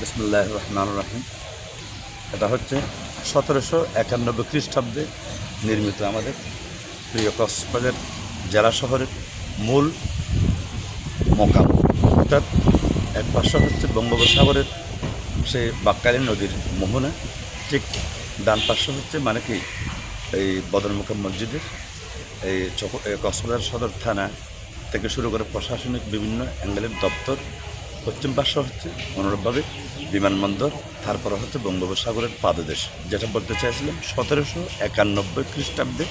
বিসমুল্লাহ রহমান রাহিম এটা হচ্ছে সতেরোশো একানব্বই খ্রিস্টাব্দে নির্মিত আমাদের প্রিয় কক্সবাজার জেলা শহরের মূল মোকাম। অর্থাৎ এক পাশে হচ্ছে বঙ্গোপসাগরের সেই বাক্কালী নদীর মোহনা, ঠিক ডান পাশে হচ্ছে মানে কি, এই বদর মোকাম মসজিদের এই কক্সবাজার সদর থানা থেকে শুরু করে প্রশাসনিক বিভিন্ন অ্যাঙ্গেলের দপ্তর পশ্চিম পাশে হচ্ছে অনুরূপভাবে বিমানবন্দর, তারপরে হচ্ছে বঙ্গোপসাগরের পাদদেশ। যেটা বলতে চাইছিলাম, সতেরোশো একানব্বই খ্রিস্টাব্দে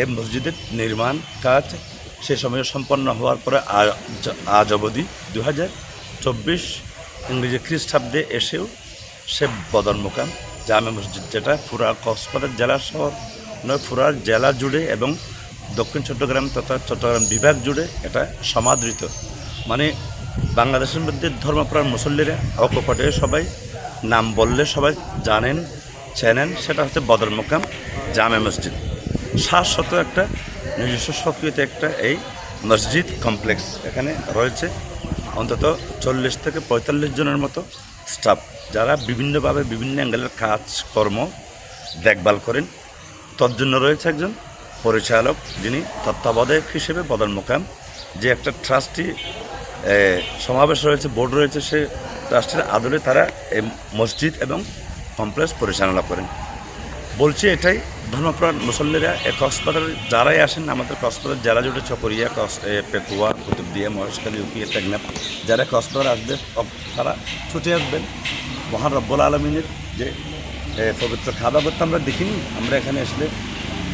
এই মসজিদের নির্মাণ কাজ সে সময়ে সম্পন্ন হওয়ার পরে আজ আজ অবধি দু হাজার চব্বিশ ইংরেজি খ্রিস্টাব্দে এসেও সে বদর মোকাম জামে মসজিদ, যেটা পুরা কক্সবাজার জেলা শহর নয় পুরা জেলা জুড়ে এবং দক্ষিণ চট্টগ্রাম তথা চট্টগ্রাম বিভাগ জুড়ে এটা সমাদৃত। মানে বাংলাদেশের মধ্যে ধর্মপ্রাণ মুসল্লিরা অকপটে সবাই, নাম বললে সবাই জানেন, চেনেন, সেটা হচ্ছে বদর মোকাম, জামে মসজিদ। শাশ্বত একটা, নিজস্ব সক্রিয়তা একটা এই মসজিদ কমপ্লেক্স এখানে রয়েছে। অন্তত চল্লিশ থেকে পঁয়তাল্লিশ জনের মতো স্টাফ, যারা বিভিন্নভাবে বিভিন্ন অ্যাঙ্গেলের কাজ, কর্ম দেখভাল করেন। তোর জন্য রয়েছে একজন পরিচালক, যিনি তত্ত্বাবধায়ক হিসেবে বদল মোকাম, যে একটা ট্রাস্টি সমাবেশ রয়েছে, বোর্ড রয়েছে, সে ট্রাস্টের আদলে তারা এই মসজিদ এবং কমপ্লেক্স পরিচালনা করেন। বলছি এটাই, ধর্মপ্রাণ মুসল্লিরা কক্সবাজার যারাই আসেন, আমাদের কক্সবাজার জেলা জুড়ে চকরিয়া, কক্স পেকুয়া কুতুবদিয়া মহেশখালী উকিয়া টেকনাফ যারা কক্সবাজার আসবে তারা ছুটে আসবেন। মহান রব্বুল আলমিনের যে পবিত্র খাবার করতে আমরা দেখিনি, আমরা এখানে আসলে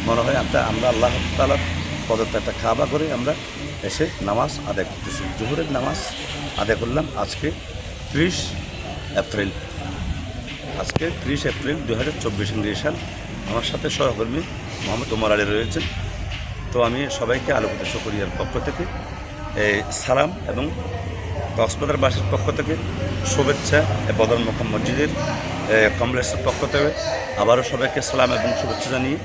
মনে হয় আমরা আমরা আল্লাহ তালার পদত্ব একটা খাওয়া করে আমরা এসে নামাজ আদায় করতেছি। জোহরের নামাজ আদায় করলাম আজকে ত্রিশ এপ্রিল। আজকে ত্রিশ এপ্রিল দু হাজার চব্বিশ ইংরেজি সাল আমার সাথে সহকর্মী মোহাম্মদ উমর আলী রয়েছেন। তো আমি সবাইকে আলোকিত চকরিয়ার পক্ষ থেকে সালাম এবং কক্সবাজারবাসীর পক্ষ থেকে শুভেচ্ছা এ বদর মোকাম মসজিদের কমপ্লেক্সের পক্ষ থেকে আবারও সবাইকে সালাম এবং শুভেচ্ছা জানিয়ে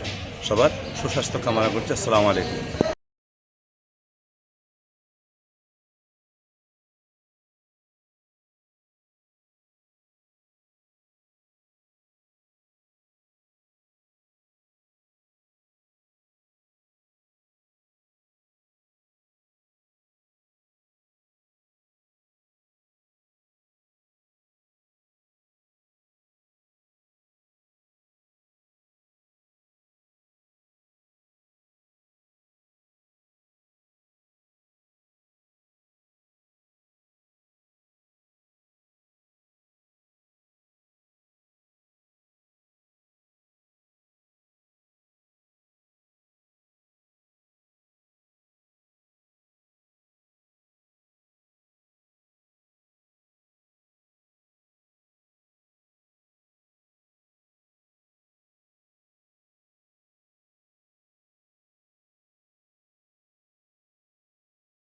সবার সুস্বাস্থ্য কামনা করছি। আসসালামু আলাইকুম।